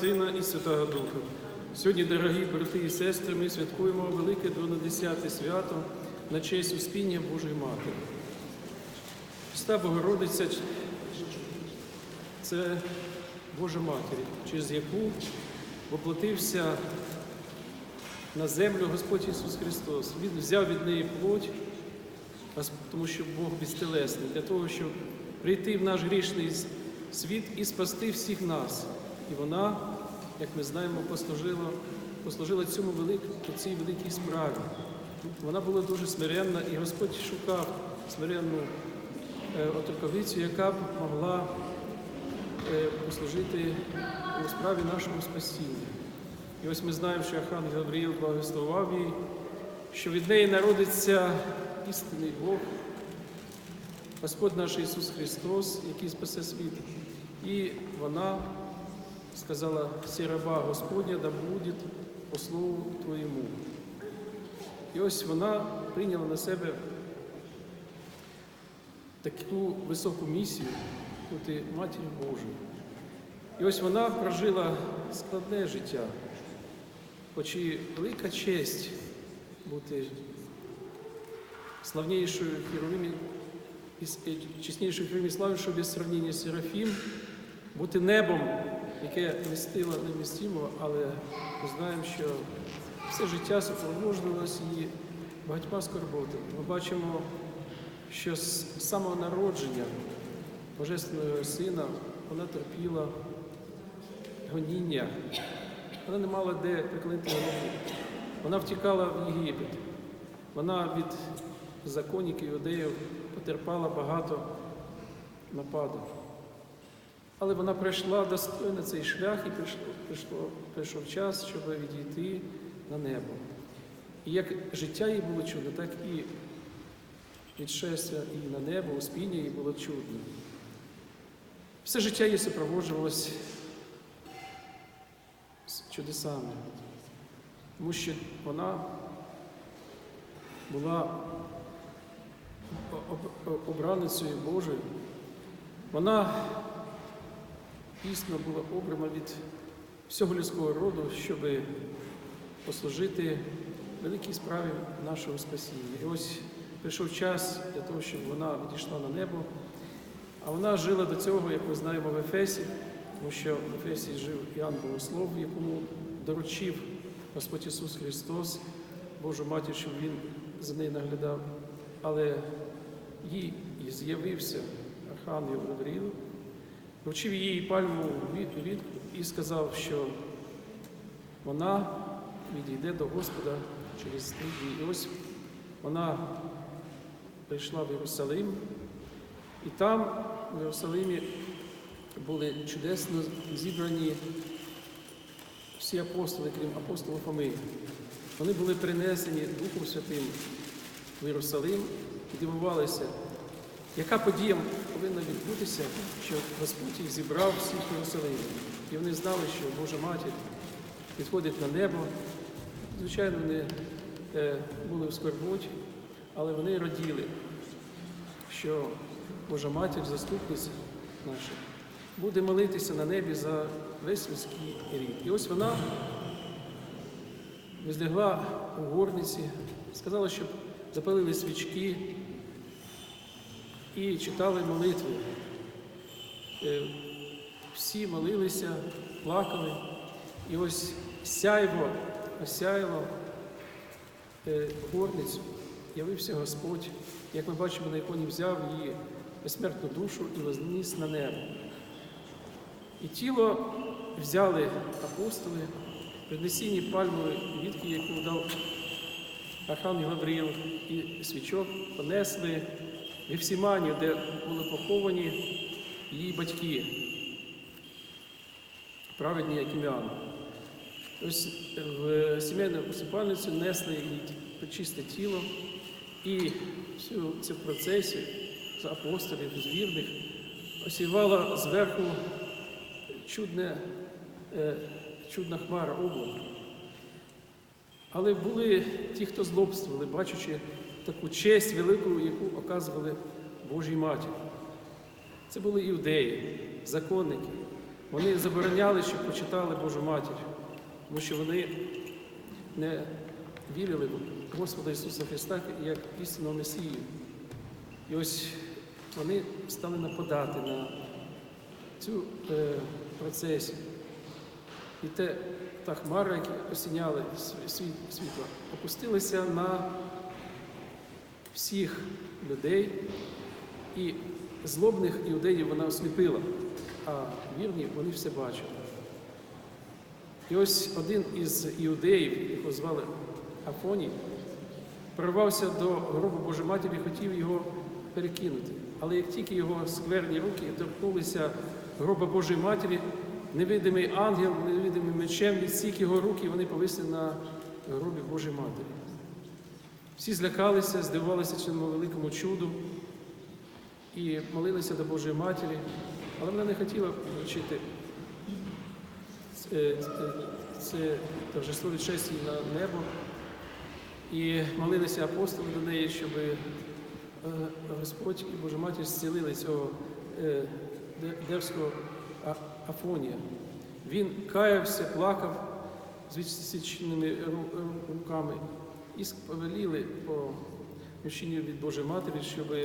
Сина і Святого Духа. Сьогодні, дорогі брати і сестри, ми святкуємо велике 12 свято на честь Успіння Божої Матері. Христа Богородиця це Божа Матір, через яку воплотився на землю Господь Ісус Христос. Він взяв від неї плоть, тому що Бог безтелесний, для того, щоб прийти в наш грішний світ і спасти всіх нас. І вона, як ми знаємо, послужила, послужила цьому велик, цій великій справі. Вона була дуже смиренна, і Господь шукав смиренну е, отроковицю, яка б могла е, послужити у справі нашого спасіння. І ось ми знаємо, що Архангел Гавриїл благословав їй, що від неї народиться істинний Бог, Господь наш Ісус Христос, який спасе світ. І вона сказала, «Сі раба Господня, да буде по слову Твоєму. І ось вона прийняла на себе таку високу місію бути Матір'ю Божою. І ось вона прожила складне життя, хоч і велика честь бути славнішою Херовимі, чеснішою Херовимі славнішою без сравнення з Серафім, бути небом, яке містило невмістимо, але ми знаємо, що все життя супроводжувалося її багатьма скорботами. Ми бачимо, що з самого народження Божественного Сина вона терпіла гоніння. Вона не мала де приклонити голову. Вона втікала в Єгипет. Вона від законників іудеїв потерпала багато нападів. Але вона пройшла достойно цей шлях і прийшло, прийшло, прийшов час, щоб відійти на небо. І як життя їй було чудно, так і відшестя і на небо, успіння їй було чудно. Все життя її супроводжувалось чудесами, тому що вона була об- об- обраницею Божою. Вона дійсно була обрана від всього людського роду, щоб послужити великій справі нашого спасіння. І ось прийшов час для того, щоб вона відійшла на небо. А вона жила до цього, як ми знаємо, в Ефесі, тому що в Ефесі жив Іоанн Богослов, якому доручив Господь Ісус Христос, Божу матір, щоб Він за нею наглядав. Але їй з'явився Архангел Гавриїл, вручив їй пальму від і сказав, що вона відійде до Господа через три дні. І ось вона прийшла в Єрусалим, і там, в Єрусалимі, були чудесно зібрані всі апостоли, крім апостола Фоми. Вони були принесені Духом Святим в Єрусалим і дивувалися, яка подія повинна відбутися, що Господь їх зібрав всіх в Єрусалимі. І вони знали, що Божа Матір підходить на небо. Звичайно, вони е, були в скорботі, але вони раділи, що Божа Матір, заступниця наша, буде молитися на небі за весь людський рід. І ось вона злягла у горниці, сказала, щоб запалили свічки і читали молитви. Е, Всі молилися, плакали, і ось сяйво осяяло е, горницю, явився Господь, як ми бачимо, на іконі взяв її безсмертну душу і возніс на небо. І тіло взяли апостоли, принесені пальмові вітки, яку дав Архангел Гавриїл, і свічок понесли в Євсіманію, де були поховані її батьки, праведні як ім'ян. Ось в сімейну усипальницю несли її причисте тіло і всю цю процесію з апостолів, з вірних осівала зверху чудне, е, чудна хмара облака. Але були ті, хто злобствували, бачачи таку честь велику, яку оказували Божій Матір. Це були іудеї, законники, Вони забороняли, щоб почитали Божу матір, тому що вони не вірили в Господа Ісуса Христа як істинного Месію. І ось вони стали нападати на цю е, процесію. І те, та хмара, які осіняли св- світ, світло, опустилися на всіх людей, і злобних іудеїв вона осліпила, а вірні вони все бачили. І ось один із іудеїв, якого звали Афоній, прорвався до гробу Божої Матері і хотів його перекинути. Але як тільки його скверні руки торкнулися гроба Божої Матері, невидимий ангел, невидимим мечем відсік його руки, вони повисли на гробі Божої Матері. Всі злякалися, здивувалися цьому великому чуду і молилися до Божої Матері, але вона не хотіла вчити це, це, це торжество відшестя на небо. І молилися апостоли до неї, щоб е, Господь і Божа Матір зцілили цього е, де- дерзкого А- Афонія. Він каявся, плакав з відсіченими ру- ру- руками і повеліли по мужчині від Божої Матері, щоб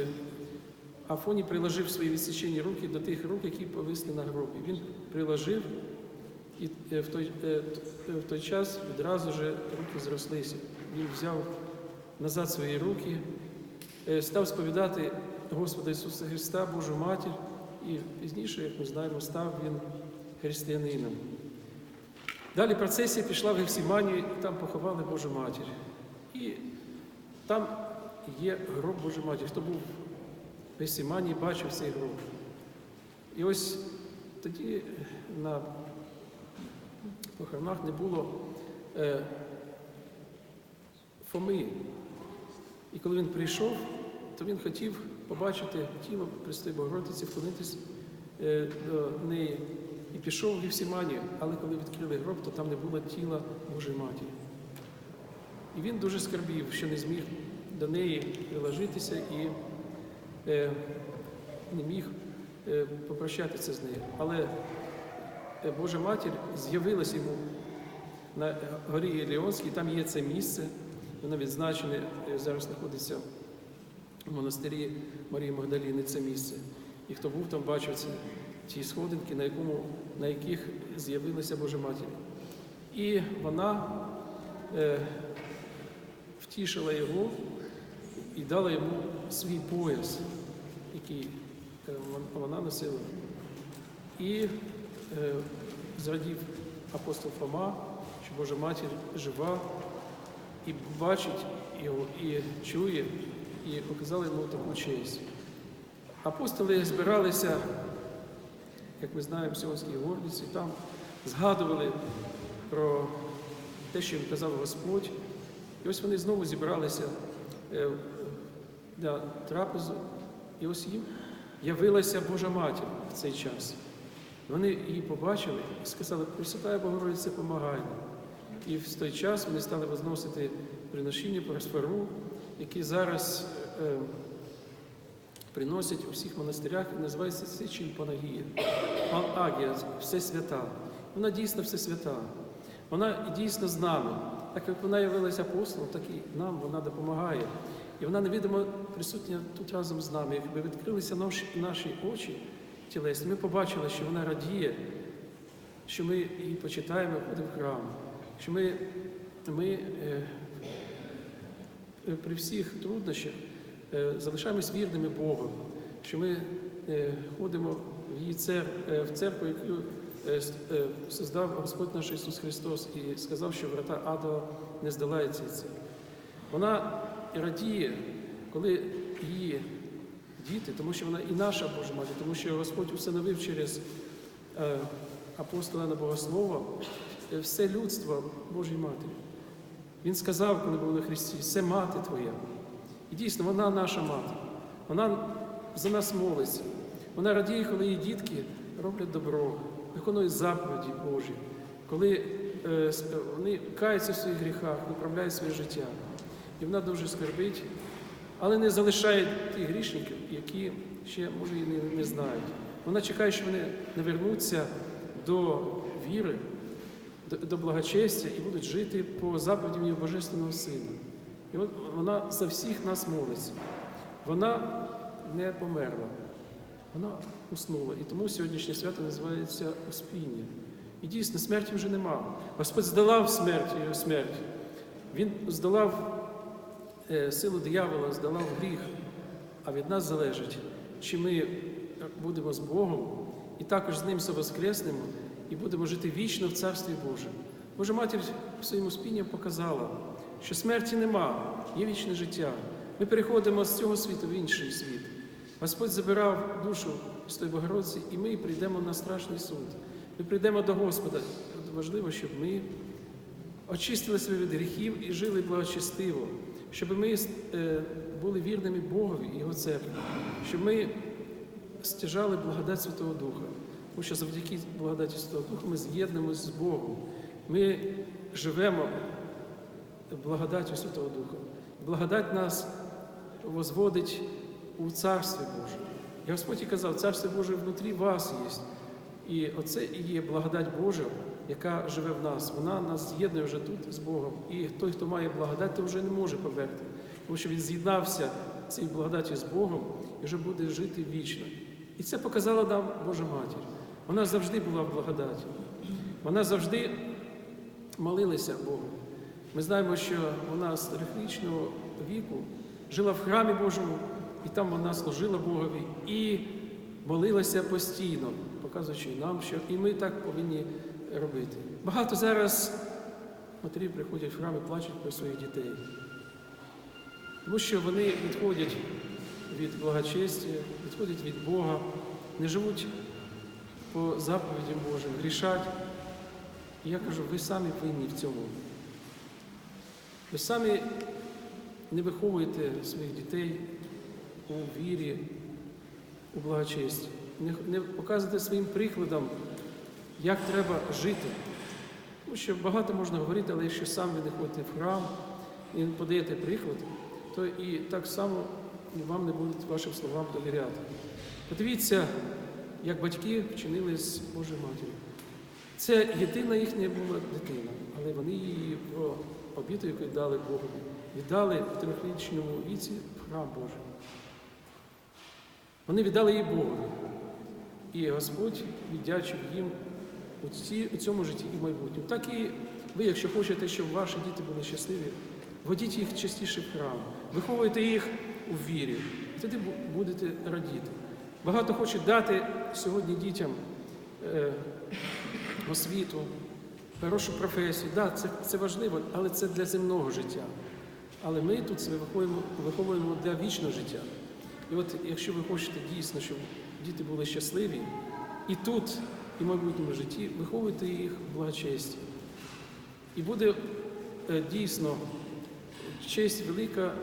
Афоній приложив свої відсічені руки до тих рук, які повисли на гробі. Він приложив, і е, в той, е, в той час відразу же руки зрослися. Він взяв назад свої руки, е, став сповідати Господа Ісуса Христа, Божу Матір, і пізніше, як ми знаємо, став він християнином. Далі процесія пішла в Гефсіманію, і там поховали Божу Матір. Там є гроб Божої Матір. Хто був в Гефсіманії, бачив цей гроб. І ось тоді на похоронах не було е, Фоми. І коли він прийшов, то він хотів побачити тіло Престої Богородиці, вклонитись е, до неї. І пішов в Гефсіманію, але коли відкрили гроб, то там не було тіла Божої Матері. І він дуже скорбів, що не зміг до неї приложитися і е, не міг е, попрощатися з нею. Але е, Божа Матір з'явилася йому на горі Іліонській, там є це місце, воно відзначене, е, зараз знаходиться в монастирі Марії Магдаліни, це місце. І хто був там, бачив це, ті сходинки, на, якому, на яких з'явилася Божа Матір. І вона е, втішила його і дала йому свій пояс, який е, вона носила. І е, зрадів апостол Фома, що Божа Матір жива і бачить його, і чує, і показали йому таку честь. Апостоли збиралися, як ми знаємо, в Сіонській горниці, там згадували про те, що їм казав Господь. І ось вони знову зібралися е, для трапезу, і ось їм явилася Божа Матір в цей час. Вони її побачили і сказали, Пресвятая Богородиця, помагай нам. І в той час вони стали возносити приношіння просферу, які зараз е, приносять у всіх монастирях і називається Сичіль Панагія. Агія, все свята. Вона дійсно все свята. Вона дійсно з нами. Так як вона явилася апостолом, так і нам вона допомагає. І вона невідомо присутня тут разом з нами. Якби відкрилися наші, наші очі тілесні, ми побачили, що вона радіє, що ми її почитаємо, ходимо в храм, що ми, ми е, при всіх труднощах е, залишаємось вірними Богу, що ми е, ходимо в її цер, е, в церкву, яку е, е, создав Господь наш Ісус Христос і сказав, що врата ада не здолається церкви. Вона радіє, коли її діти, тому що вона і наша Божа Матір, тому що Господь установив через е, апостола на Богослова все людство Божої Матері. Він сказав, коли був на Христі, це мати Твоя. І дійсно, вона наша мати. Вона за нас молиться. Вона радіє, коли її дітки роблять добро, виконують заповіді Божі, коли е, вони каються в своїх гріхах, виправляють своє життя. І вона дуже скорбить, але не залишає тих грішників, які ще, може, і не, не знають. Вона чекає, що вони не вернуться до віри, до, до благочестя і будуть жити по заповідям Божественного Сина. І от вона за всіх нас молиться. Вона не померла, вона уснула. І тому сьогоднішнє свято називається Успіння. І дійсно, смерті вже нема. Господь здолав смерть, його смерть. Він здолав е, силу диявола, здолав гріх, а від нас залежить, чи ми будемо з Богом і також з Ним совоскреснемо і будемо жити вічно в Царстві Божому. Божа Матір своїм успінням показала, що смерті нема, є вічне життя. Ми переходимо з цього світу в інший світ. Господь забирав душу з тої Богородиці, і ми прийдемо на страшний суд. Ми прийдемо до Господа. Важливо, щоб ми очистили себе від гріхів і жили благочестиво, щоб ми е, були вірними Богові і Його церкві, щоб ми стяжали благодать Святого Духа. Тому що завдяки благодаті Святого Духа ми з'єднуємося з Богом. Ми живемо благодаттю Святого Духа. Благодать нас возводить у Царстві Боже. І Господь і казав, Царство Боже внутрі вас є. І оце і є благодать Божа, яка живе в нас. Вона нас з'єднує вже тут з Богом. І той, хто має благодать, то вже не може померти. Тому що він з'єднався цією благодаттю з Богом і вже буде жити вічно. І це показала нам Божа Матір. Вона завжди була в благодаті. Вона завжди молилася Богу. Ми знаємо, що вона з трьохрічного віку жила в храмі Божому, і там вона служила Богові і молилася постійно, показуючи нам, що і ми так повинні робити. Багато зараз матері приходять в храм і плачуть про своїх дітей, тому що вони відходять від благочестя, відходять від Бога, не живуть по заповідям Божим, грішать. І я кажу, ви самі винні в цьому. Ви самі не виховуєте своїх дітей у вірі, у благочесті. Не, не показуєте своїм прикладом, як треба жити. Тому що багато можна говорити, але якщо сам ви не ходите в храм і не подаєте приклад, то і так само вам не будуть вашим словам довіряти. Подивіться, як батьки вчинили з Божою матір'ю. Це єдина їхня була дитина, але вони її по обіту, яку дали Богові, віддали в трьохрічному віці в храм Божий. Вони віддали її Богові. І Господь віддячив їм у, цьому житті і в майбутньому. Так і ви, якщо хочете, щоб ваші діти були щасливі, водіть їх частіше в храм, виховуйте їх у вірі, і тоді будете радіти. Багато хочуть дати сьогодні дітям е, освіту, хорошу професію. Да, це, це важливо, але це для земного життя. Але ми тут себе виховуємо, виховуємо для вічного життя. І от якщо ви хочете дійсно, щоб діти були щасливі, і тут, і в майбутньому житті, виховуйте їх в благочесті. І буде е, дійсно честь велика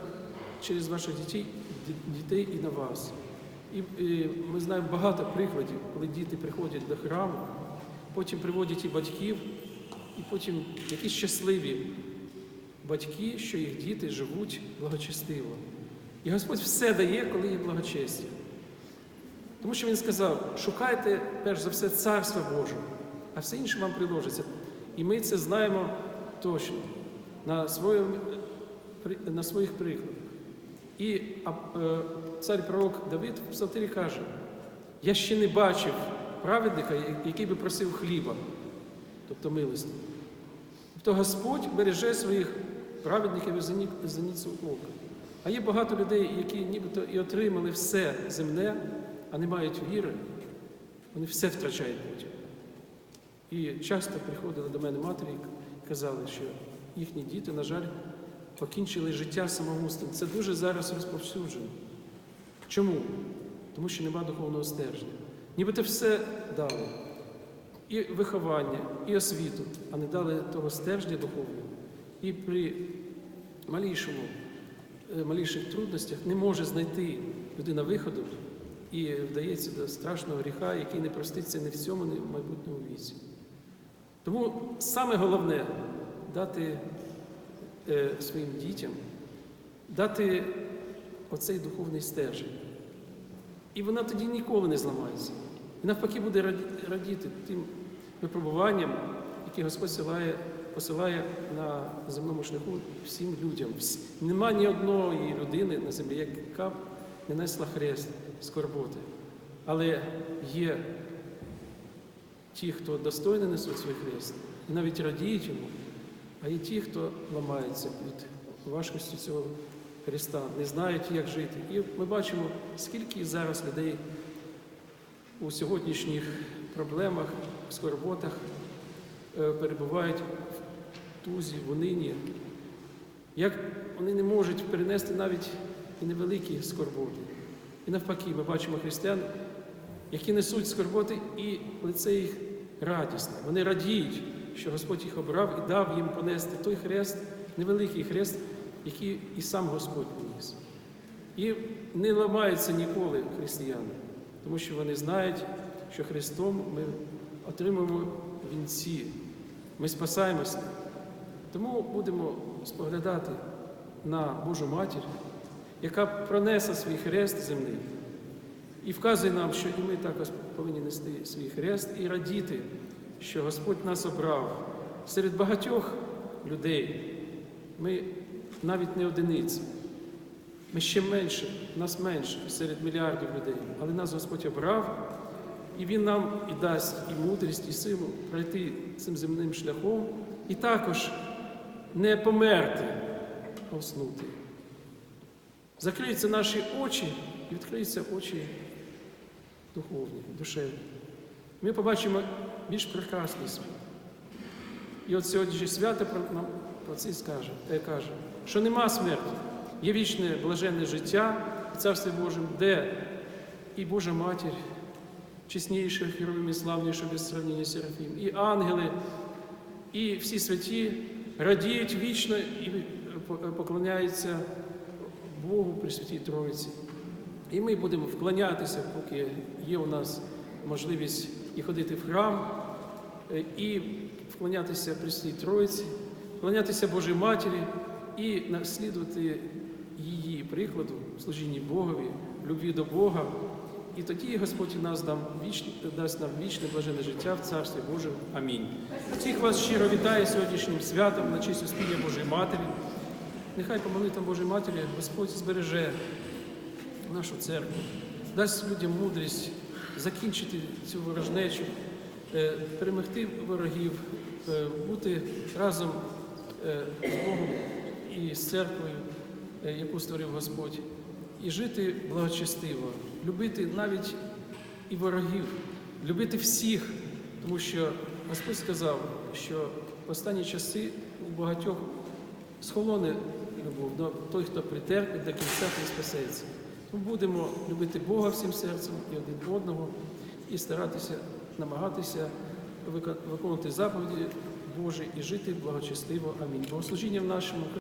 через ваших дітей, дітей і на вас. І, і ми знаємо багато прикладів, коли діти приходять до храму, потім приводять і батьків, і потім які щасливі батьки, що їх діти живуть благочестиво. І Господь все дає, коли є благочестя. Тому що Він сказав, шукайте перш за все Царство Боже, а все інше вам приложиться. І ми це знаємо точно на, своєму, на своїх прикладах. І цар пророк Давид в Псалтирі каже, я ще не бачив праведника, який би просив хліба, тобто милості. Тобто Господь береже своїх праведників і зеніцю ока. А є багато людей, які нібито і отримали все земне, а не мають віри, вони все втрачають потім. І часто приходили до мене матері і казали, що їхні діти, на жаль, покінчили життя самогубством. Це дуже зараз розповсюджено. Чому? Тому що нема духовного стержня. Нібито все дали. І виховання, і освіту, а не дали того стержня духовного. І при малішому, маліших трудностях не може знайти людина виходу і вдається до страшного гріха, який не проститься ні в цьому, ні в майбутньому віці. Тому саме головне дати е, своїм дітям, дати оцей духовний стержень. І вона тоді ніколи не зламається. І навпаки буде радіти тим випробуванням, які Господь посилає, посилає на земному шляху всім людям. Нема ні одної людини на землі, яка не несла хрест скорботи. Але є ті, хто достойно несуть свій хрест, і навіть радіють йому, а є ті, хто ламається від важкості цього Христа, не знають, як жити. І ми бачимо, скільки зараз людей у сьогоднішніх проблемах, скорботах е, перебувають тузі, в. Як вони не можуть перенести навіть і невеликі скорботи. І навпаки, ми бачимо християн, які несуть скорботи, і лице їх радісне. Вони радіють, що Господь їх обрав і дав їм понести той хрест, невеликий хрест, який і сам Господь поніс. І не ламаються ніколи християни, тому що вони знають, що Христом ми отримуємо вінці, ми спасаємося. Тому будемо споглядати на Божу Матір, яка пронесла свій хрест земний і вказує нам, що і ми також повинні нести свій хрест і радіти, що Господь нас обрав серед багатьох людей. Ми навіть не одиниці. Ми ще менше, нас менше серед мільярдів людей, але нас Господь обрав, і Він нам і дасть і мудрість, і силу пройти цим земним шляхом, і також не померти, а уснути. Закриються наші очі і відкриються очі духовні, душевні. Ми побачимо більш прекрасний світ. І от сьогоднішнє свято нам про це скаже, е, каже, що нема смерті, є вічне блаженне життя в Царстві Божому, де і Божа Матір, чесніша, херовим і славніша без сравнення Серафім, і ангели, і всі святі радіють вічно і поклоняються Богу при Святій Троїці. І ми будемо вклонятися, поки є у нас можливість і ходити в храм, і вклонятися Пресвятій Троїці, вклонятися Божій Матері і наслідувати її прикладу служінні Богові, любві до Бога. І тоді Господь нас дам вічне, дасть нам вічне блаженне життя в Царстві Божому. Амінь. Всіх вас щиро вітаю сьогоднішнім святом на честь успіння Божої Матері. Нехай по молитвам Божої Матері Господь збереже нашу церкву, дасть людям мудрість закінчити цю ворожнечу, е, перемогти ворогів, е, бути разом е, з Богом і з церквою, яку створив Господь, і жити благочестиво, любити навіть і ворогів, любити всіх, тому що Господь сказав, що в останні часи у багатьох схолоне любов, но той, хто притерпить до кінця, той спасеться. Ми будемо любити Бога всім серцем і один одного, і старатися, намагатися виконувати заповіді Божі і жити благочестиво. Амінь. Богослужіння в нашому